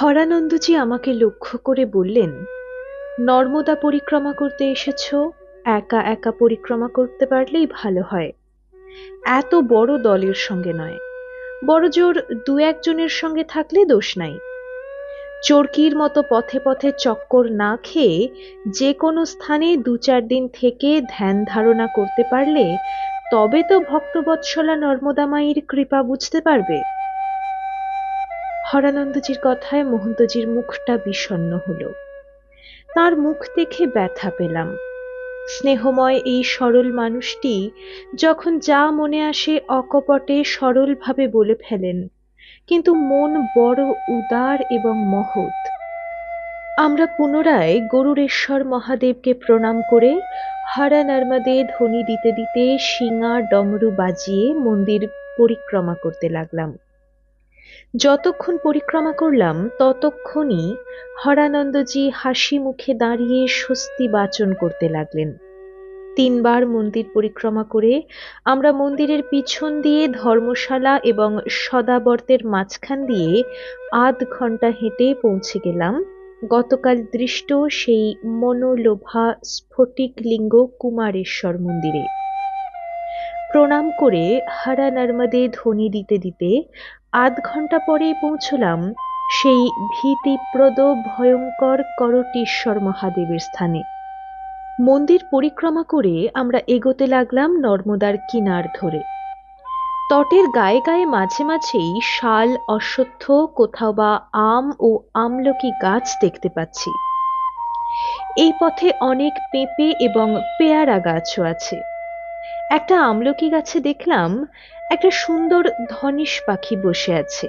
হরানন্দজি আমাকে লক্ষ্য করে বললেন, নর্মদা পরিক্রমা করতে এসেছ, একা একা পরিক্রমা করতে পারলেই ভালো হয়। এত বড় দলের সঙ্গে নয়, বড় জোর দু একজনের সঙ্গে থাকলে দোষ নাই। চরকির মতো পথে পথে চক্কর না খেয়ে যে কোনো স্থানে দু চার দিন থেকে ধ্যান ধারণা করতে পারলে তবে তো ভক্তবৎসলা নর্মদা মায়ের কৃপা বুঝতে পারবে। হরানন্দজির কথায় মহন্তজির মুখটা বিষণ্ন হলো। তার মুখ দেখে ব্যথা পেলাম। স্নেহময় এই সরল মানুষটি যখন যা মনে আসে অকপটে সরলভাবে বলে ফেলেন, কিন্তু মন বড় উদার এবং মহৎ। আমরা পুনরায় গরুরেশ্বর মহাদেবকে প্রণাম করে হারা নর্মদে ধ্বনি দিতে দিতে শিঙা ডমরু বাজিয়ে মন্দির পরিক্রমা করতে লাগলাম। যতক্ষণ পরিক্রমা করলাম, ততক্ষণই হরানন্দজি হাসি মুখে দাঁড়িয়ে স্বস্তি বাচন করতে লাগলেন। তিনবার মন্দির পরিক্রমা করে আমরা মন্দিরের পিছন দিয়ে ধর্মশালা এবং সদাবর্তের মাঝখান দিয়ে আধ ঘণ্টা হেঁটে পৌঁছে গেলাম। গতকাল দৃষ্ট সেই মনোলোভা স্ফটিক লিঙ্গ কুমারেশ্বর মন্দিরে। প্রণাম করে হারা নর্মদে ধ্বনি দিতে দিতে আধ ঘণ্টা পরে পৌঁছলাম সেই ভীতিপ্রদ, ভয়ঙ্কর করটেশ্বর মহাদেবের স্থানে। মন্দির পরিক্রমা করে আমরা এগোতে লাগলাম নর্মদার কিনার ধরে। তটের গায়ে গায়ে মাঝে মাঝেই শাল, অশ্বত্থ, কোথাও বা আম ও আমলকি গাছ দেখতে পাচ্ছি। এই পথে অনেক পেঁপে এবং পেয়ারা গাছও আছে। একটা আমলকি গাছে দেখলাম একটা সুন্দর ধনিশ পাখি বসে আছে।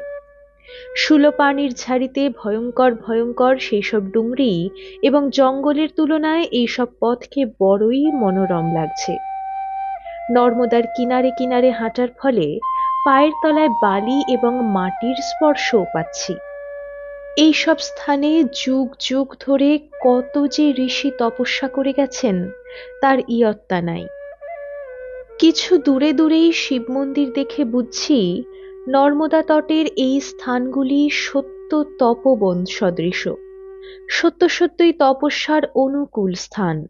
সুলোপানির ঝাড়িতে ভয়ঙ্কর ভয়ঙ্কর সেই সব ডুংরি এবং জঙ্গলের তুলনায় এইসব পথকে বড়ই মনোরম লাগছে। নর্মদার কিনারে কিনারে হাঁটার ফলে পায়ের তলায় বালি এবং মাটির স্পর্শও পাচ্ছি। এই সব স্থানে যুগ যুগ ধরে কত যে ঋষি তপস্যা করে গেছেন, তার ইয়ত্তা নাই। কিছু দূরে দূরেই শিব মন্দির দেখে বুঝছি নর্মদা তটের এই স্থানগুলি সত্য তপবন সদৃশ। সত্য সত্যই তপস্যার অনুকূল স্থান।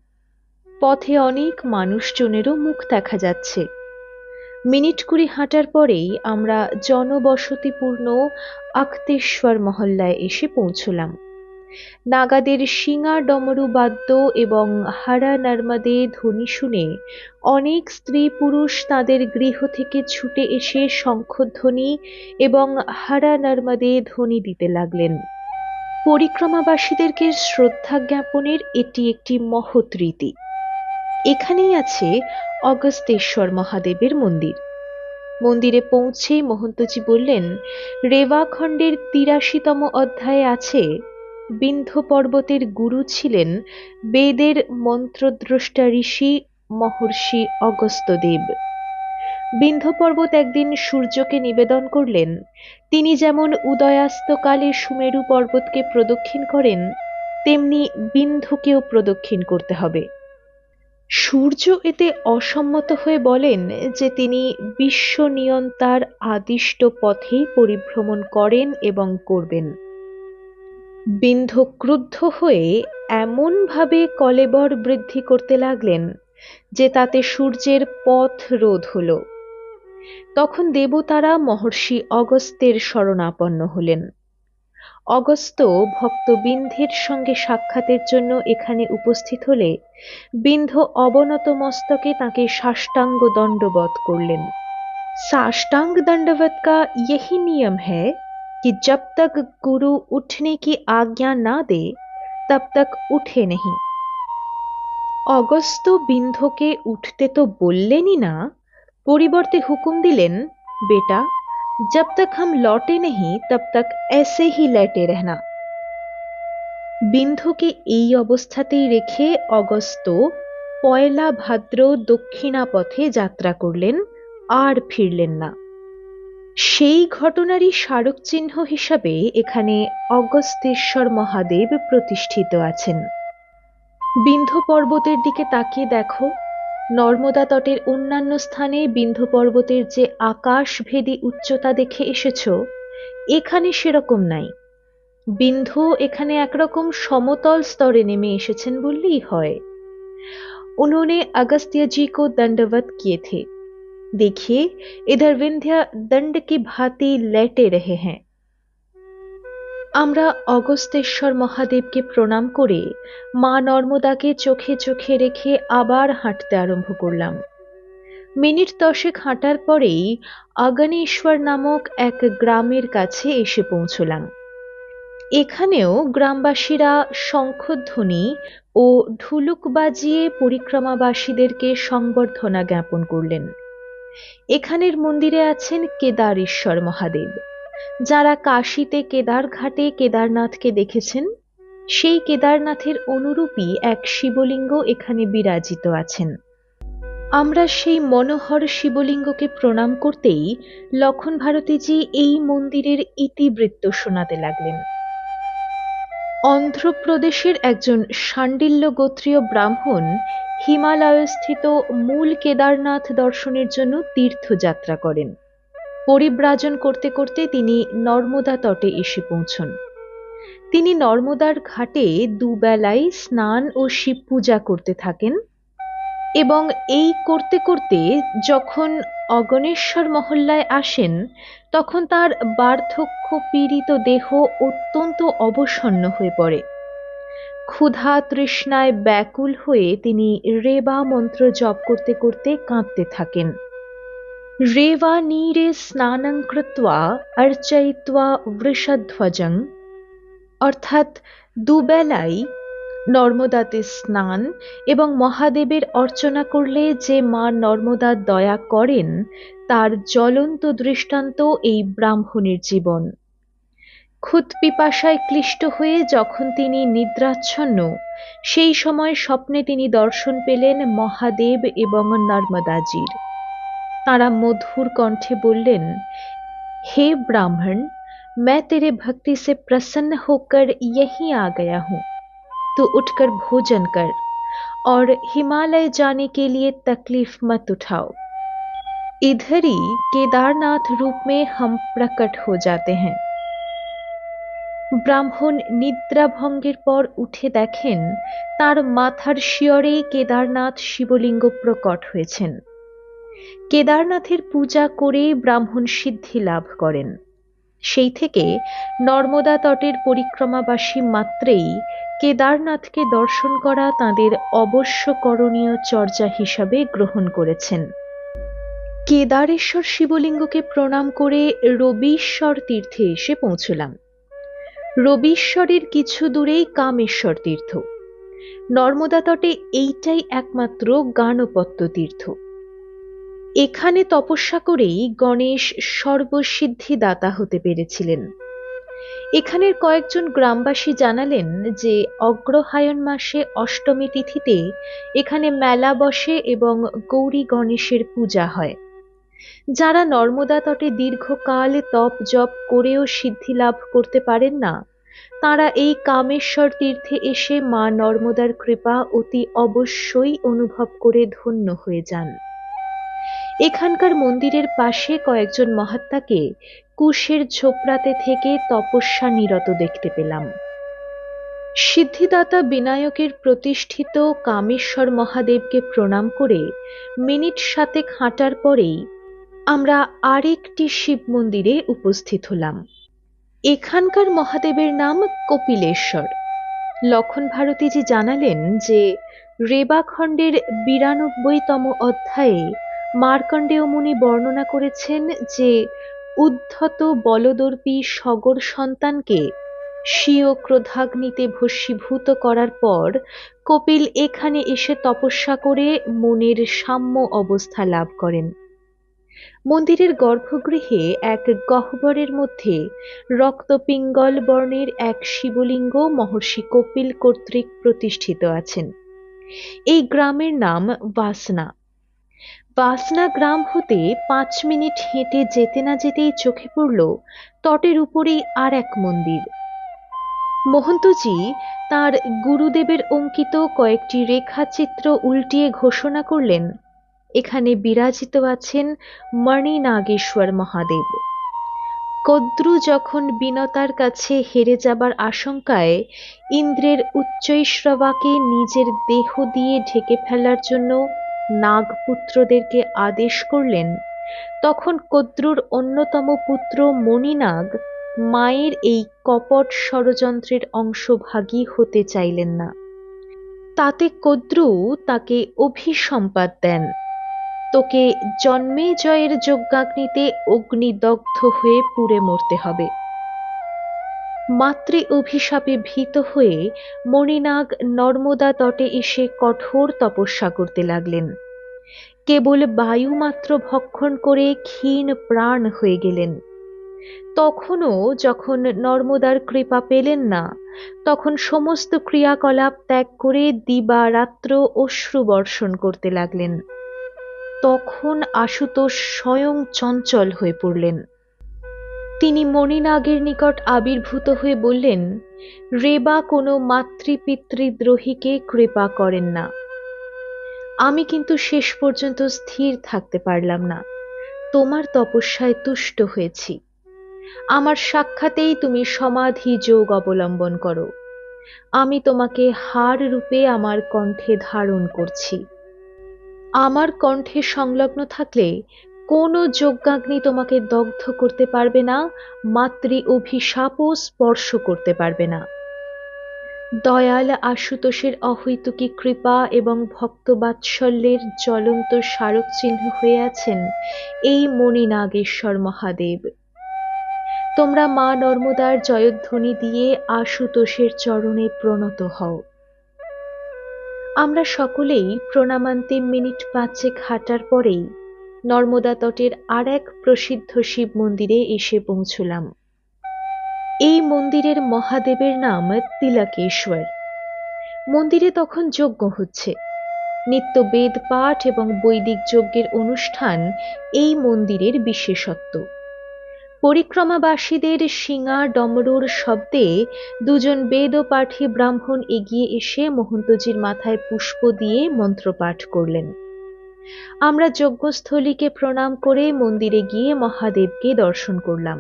পথে অনেক মানুষজনেরও মুখ দেখা যাচ্ছে। মিনিট কুড়ি হাঁটার পরেই আমরা জনবসতিপূর্ণ আক্তেশ্বর মহল্লায় এসে পৌঁছলাম। নাগাদের শিঙা ডমরু বাদ্য এবং হারা নর্মাদে ধ্বনি শুনে অনেক স্ত্রী পুরুষ তাদের গৃহ থেকে ছুটে এসে শঙ্খধ্বনি এবং হারা নর্মাদে ধ্বনি দিতে লাগলেন। পরিক্রমাবাসীদেরকে শ্রদ্ধা জ্ঞাপনের এটি একটি মহৎ রীতি। এখানেই আছে অগস্তেশ্বর মহাদেবের মন্দির। মন্দিরে পৌঁছে মহন্তজি বললেন, রেওয়াখণ্ডের তিরাশিতম অধ্যায়ে আছে বিন্ধ্য পর্বতের গুরু ছিলেন বেদের মন্ত্রদ্রষ্টা ঋষি মহর্ষি অগস্ত্যদেব। বিন্ধ্য পর্বত একদিন সূর্যকে নিবেদন করলেন, তিনি যেমন উদয়াস্তকালে সুমেরু পর্বতকে প্রদক্ষিণ করেন, তেমনি বিন্ধুকেও প্রদক্ষিণ করতে হবে। সূর্য এতে অসম্মত হয়ে বলেন যে তিনি বিশ্ব নিয়ন্তার আদিষ্ট পথেই পরিভ্রমণ করেন এবং করবেন। বিন্ধু ক্রুদ্ধ হয়ে এমনভাবে কলেবর বৃদ্ধি করতে লাগলেন যে তাতে সূর্যের পথ রোধ হল। তখন দেবতারা মহর্ষি অগস্ত্যের শরণাপন্ন হলেন। অগস্ত্য ভক্তবিন্ধের সঙ্গে সাক্ষাতের জন্য এখানে উপস্থিত হলে বিন্ধ অবনত মস্তকে তাকে সাষ্টাঙ্গ দণ্ডবধ করলেন। সাষ্টাঙ্গ দণ্ডবধ কা ইহি নিয়ম হ্যায়? कि जब तक गुरु उठने की आज्ञा ना दे तब तक उठे नहीं অগস্ত বিন্ধকে উঠতে তো বললেনই না পরিবর্তে হুকুম দিলেন বেটা जब तक हम लौटे नहीं तब तक ऐसे ही लेटे रहना বিন্ধকে এই অবস্থাতেই রেখে অগস্ত পয়লা ভাদ্র দক্ষিণা পথে যাত্রা করলেন আর ফিরলেন না সেই ঘটনারই স্মারক চিহ্ন হিসাবে এখানে অগস্তেশ্বর মহাদেব প্রতিষ্ঠিত আছেন বিন্ধ পর্বতের দিকে তাকিয়ে দেখো নর্মদা তটের অন্যান্য স্থানে বিন্ধ পর্বতের যে আকাশভেদী উচ্চতা দেখে এসেছ এখানে সেরকম নাই বিন্ধু এখানে একরকম সমতল স্তরে নেমে এসেছেন বললেই হয় उन्होंने अगस्त्य जी को दंडवत किए थे देखिए इधर विंध्य दंड की भांति लेटे रहे हैं আমরা অগস্তেশ্বর মহাদেবকে প্রণাম করে মা নর্মদাকে চোখে চোখে রেখে আবার হাঁটতে আরম্ভ করলাম মিনিট দশেক হাঁটার পরেই অগনেশ্বর নামক এক গ্রামের কাছে এসে পৌঁছলাম এখানেও গ্রামবাসীরা শঙ্খধ্বনি ও ঢুলুক বাজিয়ে পরিক্রমাবাসীদেরকে সংবর্ধনা জ্ঞাপন করলেন এখানের মন্দিরে আছেন কেদারেশ্বর মহাদেব। যারা কাশীতে কেদার ঘাটে কেদারনাথকে দেখেছেন, সেই কেদারনাথের অনুরূপী এক শিবলিঙ্গ এখানে বিরাজিত আছেন। আমরা সেই মনোহর শিবলিঙ্গকে প্রণাম করতেই লক্ষণ ভারতীজি এই মন্দিরের ইতিবৃত্ত শোনাতে লাগলেন। অন্ধ্রপ্রদেশের একজন শাণ্ডিল্য গোত্রীয় ব্রাহ্মণ হিমালয়স্থিত মূল কেদারনাথ দর্শনের জন্য তীর্থযাত্রা করেন। পরিব্রাজন করতে করতে তিনি নর্মদা তটে এসে পৌঁছন। তিনি নর্মদার ঘাটে দুবেলায় স্নান ও শিব পূজা করতে থাকেন এবং এই করতে করতে যখন অগণেশ্বর মহল্লায় আসেন, তখন তার বার্ধক্য পীড়িত দেহ অত্যন্ত অবসন্ন হয়ে পড়ে। ক্ষুধা তৃষ্ণায় ব্যাকুল হয়ে তিনি রেবা মন্ত্র জপ করতে করতে কাঁদতে থাকেন। রেবা নীরে স্নানং কৃত্বা অর্চয়িত্বা বৃষধ্বজং। অর্থাৎ দুবেলাই নর্মদাতে স্নান এবং মহাদেবের অর্চনা করলে যে মা নর্মদা দয়া করেন, তার জ্বলন্ত দৃষ্টান্ত এই ব্রাহ্মণের জীবন। ক্ষুত পিপাসায় ক্লিষ্ট হয়ে যখন তিনি নিদ্রাচ্ছন্ন সেই সময় স্বপ্নে তিনি দর্শন পেলেন মহাদেব এবং নর্মদাজির তারা মধুর কণ্ঠে বললেন हे ब्राह्मण मैं तेरे भक्ति से प्रसन्न होकर यहीं आ गया हूं तू उठकर भोजन कर और हिमालय जाने के लिए तकलीफ मत उठाओ इधर ही केदारनाथ रूप में हम प्रकट हो जाते हैं ব্রাহ্মণ নিদ্রাভঙ্গের পর উঠে দেখেন, তার মাথার শিয়রেই কেদারনাথ শিবলিঙ্গ প্রকট হয়েছেন। কেদারনাথের পূজা করে ব্রাহ্মণ সিদ্ধি লাভ করেন। সেই থেকে নর্মদা তটের পরিক্রমাবাসী মাত্রেই কেদারনাথকে দর্শন করা তাদের অবশ্য করণীয় চর্যা হিসাবে গ্রহণ করেছেন। কেদারেশ্বর শিবলিঙ্গকে প্রণাম করে রবীশ্বর তীর্থে এসে পৌঁছলাম। রবীশ্বরের কিছু দূরেই কামেশ্বর তীর্থ। নর্মদা তটে এইটাই একমাত্র গানপত্য তীর্থ। এখানে তপস্যা করেই গণেশ সর্বসিদ্ধি দাতা হতে পেরেছিলেন। এখানের কয়েকজন গ্রামবাসী জানালেন যে অগ্রহায়ণ মাসে অষ্টমী তিথিতে এখানে মেলা বসে এবং গৌরী গণেশের পূজা হয়। যারা নর্মদা তটে দীর্ঘকাল তপ জপ করেও সিদ্ধি লাভ করতে পারেন না, তারা এই কামেশ্বর তীর্থে এসে মা নর্মদার কৃপা অতি অবশ্যই অনুভব করে ধন্য হয়ে যান। এখানকার মন্দিরের পাশে কয়েকজন মহাত্মাকে কুশের ঝোপড়াতে থেকে তপস্যা নিরত দেখতে পেলাম। সিদ্ধিদাতা বিনায়কের প্রতিষ্ঠিত কামেশ্বর মহাদেবকে প্রণাম করে মিনিট সাতেক হাঁটার পরেই আমরা আরেকটি শিব মন্দিরে উপস্থিত হলাম। এখানকার মহাদেবের নাম কপিলেশ্বর। লক্ষণ ভারতীজি জানালেন যে, রেবাখণ্ডের বিরানব্বইতম অধ্যায়ে মার্কণ্ডেয় মুনি বর্ণনা করেছেন যে, উদ্ধত বলদর্পী সগর সন্তানকে স্বীয় ক্রোধাগ্নিতে ভস্মীভূত করার পর কপিল এখানে এসে তপস্যা করে মনের সাম্য অবস্থা লাভ করেন। মন্দিরের গর্ভগৃহে এক গহ্বরের মধ্যে রক্তপিঙ্গল বর্ণের এক শিবলিঙ্গ মহর্ষি কপিল কর্তৃক প্রতিষ্ঠিত আছেন। এই গ্রামের নাম বাসনা। বাসনা গ্রাম হতে পাঁচ মিনিট হেঁটে যেতে না যেতেই চোখে পড়ল তটের উপরেই আর এক মন্দির। মহন্তজি তার গুরুদেবের অঙ্কিত কয়েকটি রেখাচিত্র উল্টিয়ে ঘোষণা করলেন এখানে বিরাজিত আছেন মণিনাগেশ্বর মহাদেব। কদ্রু যখন বিনতার কাছে হেরে যাবার আশঙ্কায় ইন্দ্রের উচ্চৈশ্রবাকে নিজের দেহ দিয়ে ঢেকে ফেলার জন্য নাগপুত্রদেরকে আদেশ করলেন, তখন কদ্রুর অন্যতম পুত্র মণিনাগ মায়ের এই কপট ষড়যন্ত্রের অংশভাগী হতে চাইলেন না। তাতে কদ্রু তাকে অভিসম্পাদ দেন। তোকে জন্মে জয়ের যজ্ঞাগ্নিতে অগ্নিদগ্ধ হয়ে পুড়ে মরতে হবে। মাতৃ অভিশাপে ভীত হয়ে মণিনাগ নর্মদা তটে এসে কঠোর তপস্যা করতে লাগলেন। কেবল বায়ুমাত্র ভক্ষণ করে ক্ষীণ প্রাণ হয়ে গেলেন। তখনও যখন নর্মদার কৃপা পেলেন না, তখন সমস্ত ক্রিয়াকলাপ ত্যাগ করে দিবা রাত্র অশ্রু বর্ষণ করতে লাগলেন। তখন আশুতোষ স্বয়ং চঞ্চল হয়ে পড়লেন। তিনি মণিনাগের নিকট আবির্ভূত হয়ে বললেন, রেবা কোনো মাতৃপিতৃদ্রোহীকে কৃপা করেন না। আমি কিন্তু শেষ পর্যন্ত স্থির থাকতে পারলাম না। তোমার তপস্যায় তুষ্ট হয়েছি। আমার সাক্ষাতেই তুমি সমাধি যোগ অবলম্বন করো। আমি তোমাকে হার রূপে আমার কণ্ঠে ধারণ করছি। আমার কণ্ঠে সংলগ্ন থাকলে কোনো যজ্ঞাগ্নি তোমাকে দগ্ধ করতে পারবে না, মাতৃ অভিশাপও স্পর্শ করতে পারবে না। দয়াল আশুতোষের অহৈতুকী কৃপা এবং ভক্তবাৎসল্যের জ্বলন্ত স্মারক চিহ্ন হয়ে আছেন এই মণি নাগেশ্বর মহাদেব। তোমরা মা নর্মদার জয়ধ্বনি দিয়ে আশুতোষের চরণে প্রণত হও। আমরা সকলেই প্রণামান্তে মিনিট পাঁচেক হাঁটার পরেই নর্মদা তটের আর এক প্রসিদ্ধ শিব মন্দিরে এসে পৌঁছলাম। এই মন্দিরের মহাদেবের নাম তিলাকেশ্বর। মন্দিরে তখন যজ্ঞ হচ্ছে। নিত্য বেদ পাঠ এবং বৈদিক যজ্ঞের অনুষ্ঠান এই মন্দিরের বিশেষত্ব। পরিক্রমাবাসীদের শিঙা ডমরুর শব্দে দুজন বেদ পাঠী ব্রাহ্মণ এগিয়ে এসে মহন্তজির মাথায় পুষ্প দিয়ে মন্ত্রপাঠ করলেন আমরা যজ্ঞস্থলীকে প্রণাম করে মন্দিরে গিয়ে মহাদেবকে দর্শন করলাম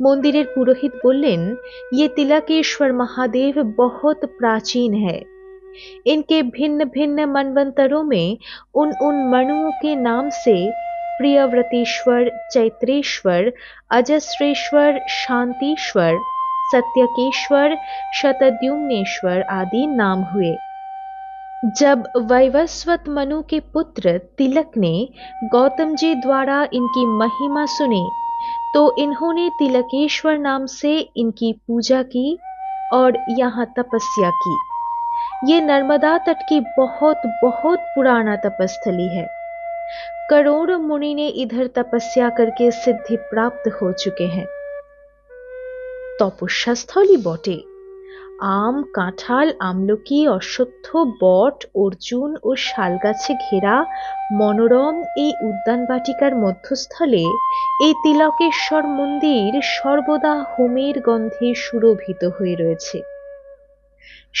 মন্দিরের পুরোহিত বললেন ये तिलकेश्वर महादेव बहुत प्राचीन है इनके भिन्न भिन्न मनवंतरों में उन उन मणुओं के नाम से प्रियव्रतेश्वर, चैत्रेश्वर, अजस्रेश्वर, शांतिश्वर, सत्यकेश्वर, शतद्युम्नेश्वर आदि नाम हुए। जब वैवस्वत मनु के पुत्र तिलक ने गौतम जी द्वारा इनकी महिमा सुनी तो इन्होंने तिलकेश्वर नाम से इनकी पूजा की और यहाँ तपस्या की। ये नर्मदा तट की बहुत बहुत पुराना तपस्थली है। करोड़ों मुनि ने इधर तपस्या करके सिद्धि प्राप्त हो चुके हैं তপস্যাস্থলই বটে আম কাঁঠাল আমলকি অশ্বত্থ বট অর্জুন ও শালগাছে ঘেরা মনোরম এই উদ্যান বাটিকার মধ্যস্থলে এই তিলকেশ্বর মন্দির সর্বদা হোমের গন্ধে সুরভিত হয়ে রয়েছে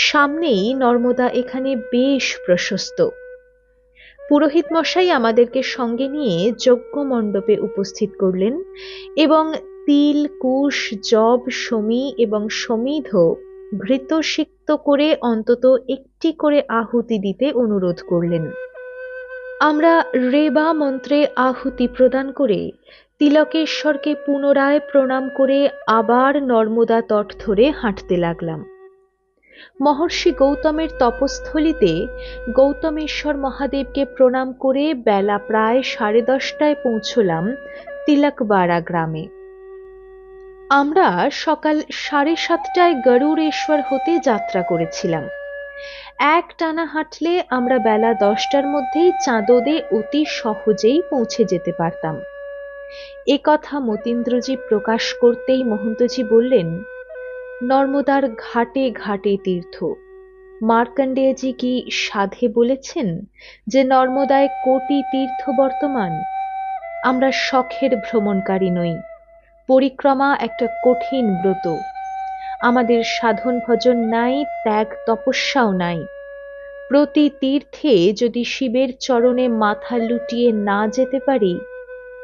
সামনেই নর্মদা এখানে বেশ প্রশস্ত পুরোহিত মশাই আমাদেরকে সঙ্গে নিয়ে যজ্ঞ মণ্ডপে উপস্থিত করলেন এবং তিল, কুশ জব সমী এবং সমিধ ঘৃত সিক্ত করে অন্তত একটি করে আহুতি দিতে অনুরোধ করলেন। আমরা রেবা মন্ত্রে আহুতি প্রদান করে তিলকেশ্বরকে পুনরায় প্রণাম করে আবার নর্মদা তট ধরে হাঁটতে লাগলাম। মহর্ষি গৌতমের তপস্থলিতে গৌতমেশ্বর মহাদেবকে প্রণাম করে বেলা প্রায় সাড়ে দশটায় পৌঁছলাম তিলকবাড়া গ্রামে। আমরা সকাল সাড়ে সাতটায় গরুড়েশ্বর হতে যাত্রা করেছিলাম। এক টানা হাঁটলে আমরা বেলা দশটার মধ্যেই চাঁদোদে অতি সহজেই পৌঁছে যেতে পারতাম। এ কথা মতীন্দ্রজি প্রকাশ করতেই মহন্তজি বললেন নর্মদার ঘাটে ঘাটে তীর্থ। মার্কণ্ডেয়জি কি সাধে বলেছেন যে নর্মদায় কোটি তীর্থ বর্তমান? আমরা শখের ভ্রমণকারী নই, পরিক্রমা একটা কঠিন ব্রত। আমাদের সাধন ভজন নাই, ত্যাগ তপস্যাও নাই। প্রতি তীর্থে যদি শিবের চরণে মাথা লুটিয়ে না যেতে পারি,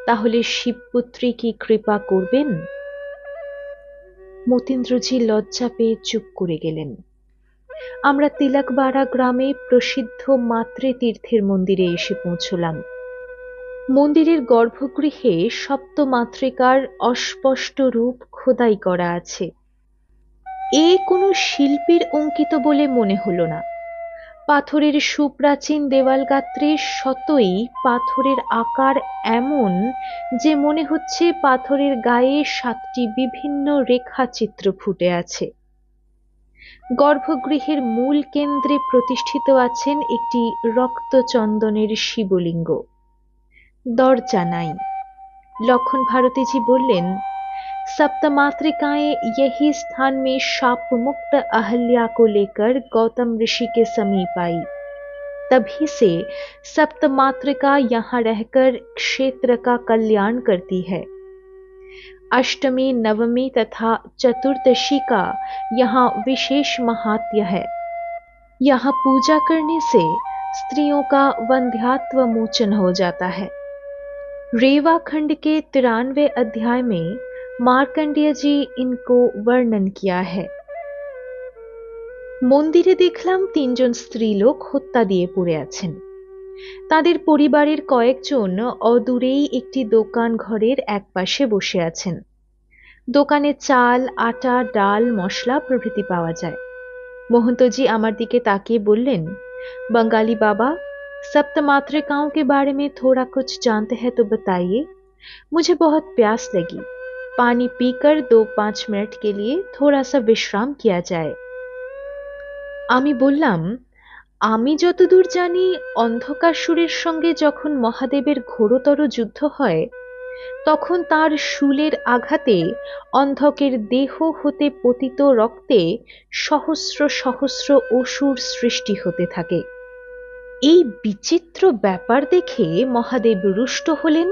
তাহলে শিবপুত্রী কি কৃপা করবেন? মতীন্দ্রজি লজ্জা পেয়ে চুপ করে গেলেন। আমরা তিলাকবাড়া গ্রামে প্রসিদ্ধ মাতৃতীর্থের মন্দিরে এসে পৌঁছলাম। মন্দিরের গর্ভগৃহে সপ্তমাতৃকার অস্পষ্ট রূপ খোদাই করা আছে। এ কোনো শিল্পীর অঙ্কিত বলে মনে হলো না। পাথরের সুপ্রাচীন দেওয়াল গাত্রে শতই পাথরের আকার এমন যে মনে হচ্ছে পাথরের গায়ে সাতটি বিভিন্ন রেখাচিত্র ফুটে আছে। গর্ভগৃহের মূল কেন্দ্রে প্রতিষ্ঠিত আছেন একটি রক্তচন্দনের শিবলিঙ্গ। দরজা নাই। লক্ষণ ভারতীজি বললেন सप्तमातृकाएँ यही स्थान में शाप मुक्त अहल्या को लेकर गौतम ऋषि के समीप आई। तभी से सप्तमातृका यहाँ रहकर क्षेत्र का कल्याण करती है। अष्टमी, नवमी तथा चतुर्दशी का यहाँ विशेष महात्य है। यहाँ पूजा करने से स्त्रियों का वंध्यात्व मोचन हो जाता है। रेवा खंड के तिरानवे अध्याय में মার্কণ্ডেয় জি ইনকো বর্ণন কিয়া है মন্দিরে দেখলাম তিনজন স্ত্রীলোক হত্যা দিয়ে পড়ে আছেন তাদের পরিবারের কয়েকজন অদূরেই একটি দোকান ঘরের একপাশে বসে আছেন দোকানে চাল আটা ডাল মশলা প্রভৃতি পাওয়া যায় मोहंतजी আমার দিকে তাকিয়ে বললেন बंगाली बाबा सप्तमातृकाओं के बारे में थोड़ा कुछ जानते हैं तो बताइए मुझे बहुत प्यास लगी पानी पीकर दो पांच मिनट के लिए थोड़ा सा विश्राम किया যায় আমি বললাম আমি যতদূর জানি অন্ধকাসুরের সঙ্গে যখন মহাদেবের ঘোরতর যুদ্ধ হয় তখন তার শুলের আঘাতে অন্ধকের দেহ হতে পতিত রক্তে সহস্র সহস্র অসুর সৃষ্টি হতে থাকে এই বিচিত্র ব্যাপার দেখে মহাদেব রুষ্ট হলেন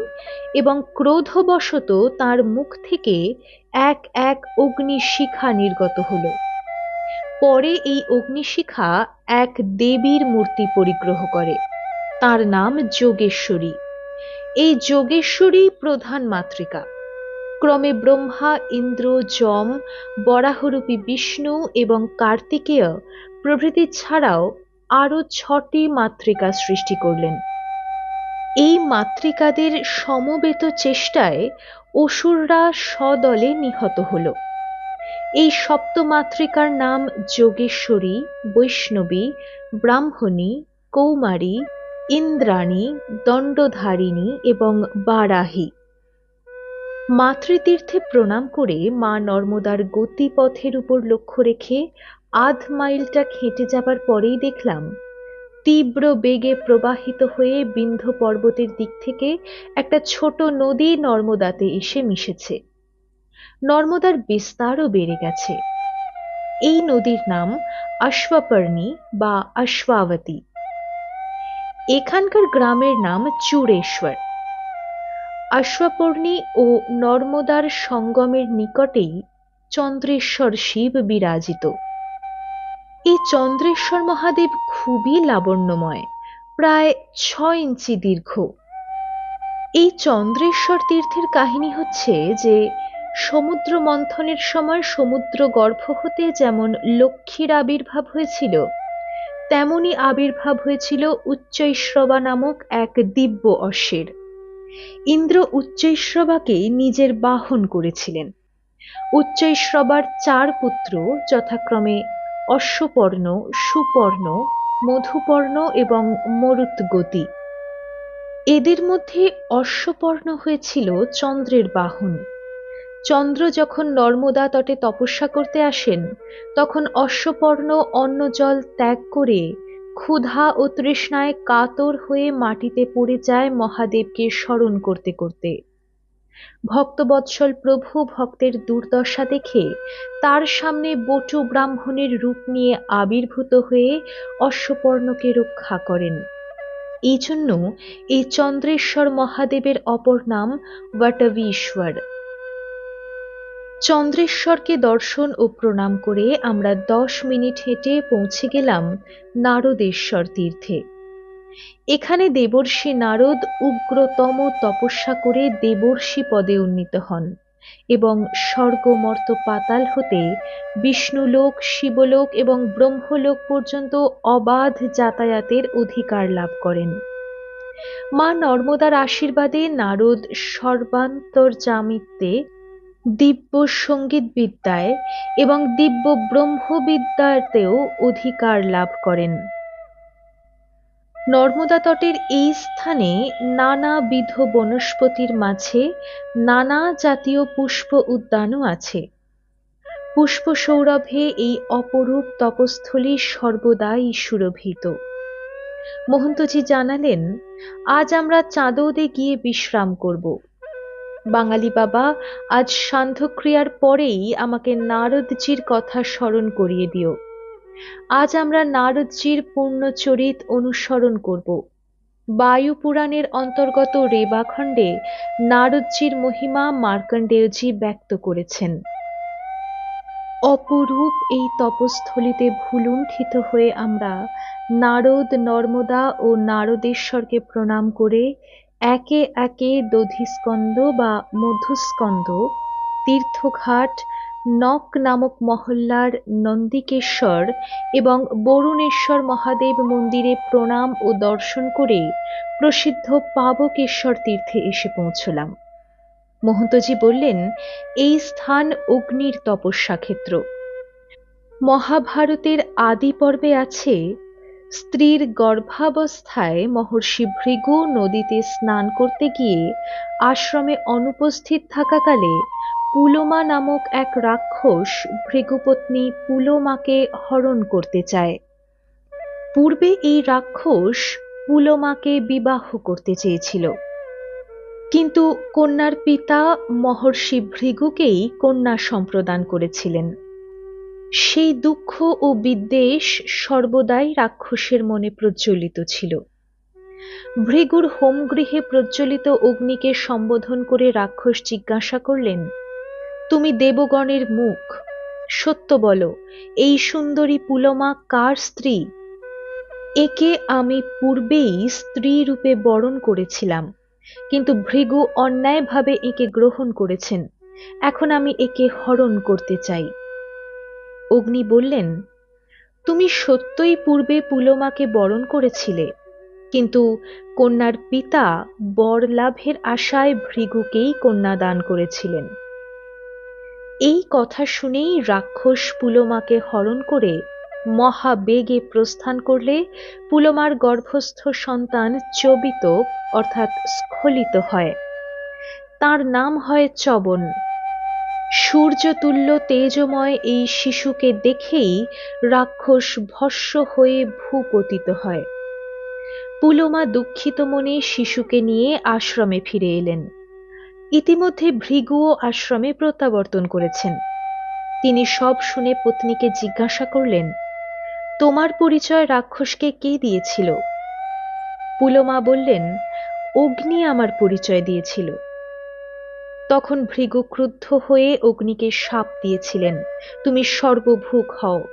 এবং ক্রোধবশত তার মুখ থেকে এক এক অগ্নিশিখা নির্গত হল। পরে এই অগ্নিশিখা এক দেবীর মূর্তি পরিগ্রহ করে। তার নাম যোগেশ্বরী। এই যোগেশ্বরী প্রধান মাতৃকা। ক্রমে ব্রহ্মা, ইন্দ্র, যম, বরাহরূপী বিষ্ণু এবং কার্তিকেয় প্রভৃতি ছাড়াও আরও ছটি মাতৃকা সৃষ্টি করলেন। এই মাতৃকাদের সমবেত চেষ্টায় অসুররা সদলে নিহত হল। এই সপ্তমাতৃকার নাম যোগেশ্বরী, বৈষ্ণবী, ব্রাহ্মণী, কৌমারী, ইন্দ্রাণী, দণ্ডধারিণী এবং বারাহী। মাতৃতীর্থে প্রণাম করে মা নর্মদার গতিপথের উপর লক্ষ্য রেখে আধ মাইলটা খেটে যাবার পরেই দেখলাম, তীব্র বেগে প্রবাহিত হয়ে বিন্ধ্য পর্বতের দিক থেকে একটা ছোট নদী নর্মদাতে এসে মিশেছে। নর্মদার বিস্তারও বেড়ে গেছে। এই নদীর নাম অশ্বপর্ণী বা অশ্বাবতী এখানকার গ্রামের নাম চূড়েশ্বর। অশ্বপর্ণী ও নর্মদার সঙ্গমের নিকটেই চন্দ্রেশ্বর শিব বিরাজিত। এই চন্দ্রেশ্বর মহাদেব খুবই লাবণ্যময়, প্রায় ছ ইঞ্চি দীর্ঘ। এই চন্দ্রেশ্বর তীর্থের কাহিনী হচ্ছে যে, সমুদ্র মন্থনের সময় সমুদ্র গর্ভ হতে যেমন লক্ষ্মীর আবির্ভাব হয়েছিল, তেমনি আবির্ভাব হয়েছিল উচ্চৈশ্রবা নামক এক দিব্য অশ্বের। ইন্দ্র উচ্চৈশ্রবাকে নিজের বাহন করেছিলেন। উচ্চৈশ্রবার চার পুত্র যথাক্রমে অশ্বপর্ণ, সুপর্ণ, মধুপর্ণ এবং মরুৎগতি। এদের মধ্যে অশ্বপর্ণ হয়েছিল চন্দ্রের বাহন। চন্দ্র যখন নর্মদা তটে তপস্যা করতে আসেন, তখন অশ্বপর্ণ অন্ন জল ত্যাগ করে ক্ষুধা ও তৃষ্ণায় কাতর হয়ে মাটিতে পড়ে যায় মহাদেবকে স্মরণ করতে করতে। ভক্তবৎসল প্রভু ভক্তের দুর্দশা দেখে তার সামনে বটু ব্রাহ্মণের রূপ নিয়ে আবির্ভূত হয়ে অশ্বপর্ণকে রক্ষা করেন। এই জন্য এই চন্দ্রেশ্বর মহাদেবের অপর নাম বটবীশ্বর চন্দ্রেশ্বরকে দর্শন ও প্রণাম করে আমরা দশ মিনিট হেঁটে পৌঁছে গেলাম নারদেশ্বর তীর্থে। এখানে দেবর্ষি নারদ উগ্রতম তপস্যা করে দেবর্ষি পদে উন্নীত হন এবং স্বর্গমর্ত পাতাল হতে বিষ্ণুলোক, শিবলোক এবং ব্রহ্মলোক পর্যন্ত অবাধ যাতায়াতের অধিকার লাভ করেন। মা নর্মদার আশীর্বাদে নারদ সর্বান্তর্যামিত্বে দিব্য সংগীত বিদ্যায় এবং দিব্য ব্রহ্মবিদ্যাতেও অধিকার লাভ করেন। নর্মদা তটের এই স্থানে নানাবিধ বনস্পতির মাঝে নানা জাতীয় পুষ্প উদ্যানও আছে। পুষ্প সৌরভে এই অপরূপ তপস্থলী সর্বদাই সুরভিত। মহন্তজি জানালেন, আজ আমরা চাঁদৌদে গিয়ে বিশ্রাম করব। বাঙালি বাবা, আজ সান্ধ্যক্রিয়ার পরেই আমাকে নারদজির কথা স্মরণ করিয়ে দিও। আজ আমরা নারদজির পূর্ণচরিত অনুসরণ করব। বায়ু পুরাণের অন্তর্গত রেবাখণ্ডে নারদজির মহিমা মার্কণ্ডেয়জি ব্যক্ত করেছেন। অপরূপ এই তপস্থলিতে ভুলুণ্ঠিত হয়ে আমরা নারদ নর্মদা ও নারদেশ্বরকে প্রণাম করে একে একে দধিস্কন্দ বা মধুস্কন্দ তীর্থঘাট নক নামক মহল্লার নন্দিকেশ্বর এবং বরুণেশ্বর মহাদেব মন্দিরে প্রণাম ও দর্শন করে প্রসিদ্ধ পাবকেশ্বর তীর্থে এসে পৌঁছলাম। মহন্তজি বললেন, এই স্থান অগ্নির তপস্যা ক্ষেত্র। মহাভারতের আদি পর্বে আছে। স্ত্রীর গর্ভাবস্থায় মহর্ষি ভৃগু নদীতে স্নান করতে গিয়ে আশ্রমে অনুপস্থিত থাকাকালে পুলোমা নামক এক রাক্ষস ভৃগুপত্নী পুলোমাকে হরণ করতে চায়। পূর্বে এই রাক্ষস পুলোমাকে বিবাহ করতে চেয়েছিল। কিন্তু কন্যার পিতা মহর্ষি ভৃগুকেই কন্যা সম্প্রদান করেছিলেন। সেই দুঃখ ও বিদ্বেষ সর্বদাই রাক্ষসের মনে প্রজ্বলিত ছিল। ভৃগুর হোমগৃহে প্রজ্বলিত অগ্নিকে সম্বোধন করে রাক্ষস জিজ্ঞাসা করলেন তুমি দেবগণের মুখ। সত্য বলো, এই সুন্দরী পুলমা কার স্ত্রী? একে আমি পূর্বেই স্ত্রী রূপে বরণ করেছিলাম, কিন্তু ভৃগু অন্যায়ভাবে একে গ্রহণ করেছেন। এখন আমি একে হরণ করতে চাই। অগ্নি বললেন, তুমি সত্যই পূর্বে পুলমাকে বরণ করেছিলে, কিন্তু কন্যার পিতা বর লাভের আশায় ভৃগুকেই কন্যা দান করেছিলেন। এই কথা শুনেই রাক্ষস পুলোমাকে হরণ করে মহাবেগে প্রস্থান করলে পুলোমার গর্ভস্থ সন্তান চবিত, অর্থাৎ স্খলিত হয়। তার নাম হয় চবন। সূর্যতুল্য তেজময় এই শিশুকে দেখেই রাক্ষস ভস্য হয়ে ভূপতিত হয়। পুলোমা দুঃখিত মনে শিশুকে নিয়ে আশ্রমে ফিরে এলেন। ইতিমধ্যে ভৃগুও আশ্রমে প্রত্যাবর্তন করেছেন। তিনি সব শুনে পত্নীকে জিজ্ঞাসা করলেন, তোমার পরিচয় রাক্ষসকে কে দিয়েছিল? পুলোমা বললেন, অগ্নি আমার পরিচয় দিয়েছিল। তখন ভৃগু ক্রুদ্ধ হয়ে অগ্নিকে সাপ দিয়েছিলেন, তুমি সর্বভূক হও।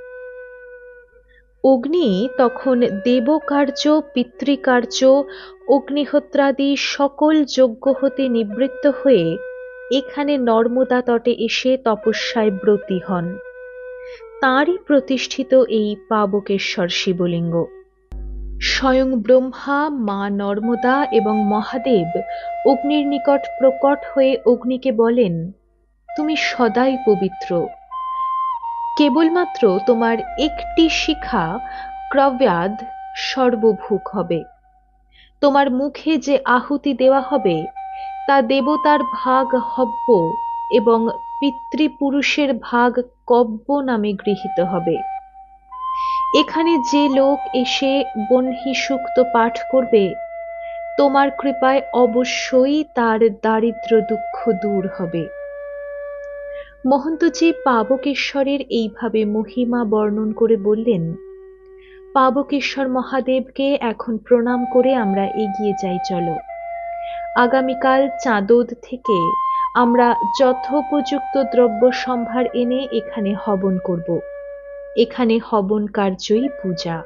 অগ্নি তখন দেবকার্য, পিতৃকার্য, অগ্নিহোত্রাদি সকল যজ্ঞ হতে নিবৃত্ত হয়ে এখানে নর্মদা তটে এসে তপস্যায় ব্রতী হন। তাঁরই প্রতিষ্ঠিত এই পাবকেশ্বর শিবলিঙ্গ। স্বয়ং ব্রহ্মা, মা নর্মদা এবং মহাদেব অগ্নির নিকট প্রকট হয়ে অগ্নিকে বলেন, তুমি সদাই পবিত্র। কেবলমাত্র তোমার একটি শিখা ক্রব্যাদ সর্বভূক হবে। তোমার মুখে যে আহুতি দেওয়া হবে, তা দেবতার ভাগ হব্য এবং পিতৃপুরুষের ভাগ কব্য নামে গৃহীত হবে। এখানে যে লোক এসে বহ্নি সুক্ত পাঠ করবে, তোমার কৃপায় অবশ্যই তার দারিদ্র দুঃখ দূর হবে। মহন্তজি পাবকেশ্বরের এইভাবে মহিমা বর্ণন করে বললেন, পাবকেশ্বর মহাদেবকে এখন প্রণাম করে আমরা এগিয়ে যাই, চলো। আগামীকাল চাঁদোদ থেকে আমরা যথোপযুক্ত দ্রব্য সম্ভার এনে এখানে হবন করব। এখানে হবন কার্যই পূজা।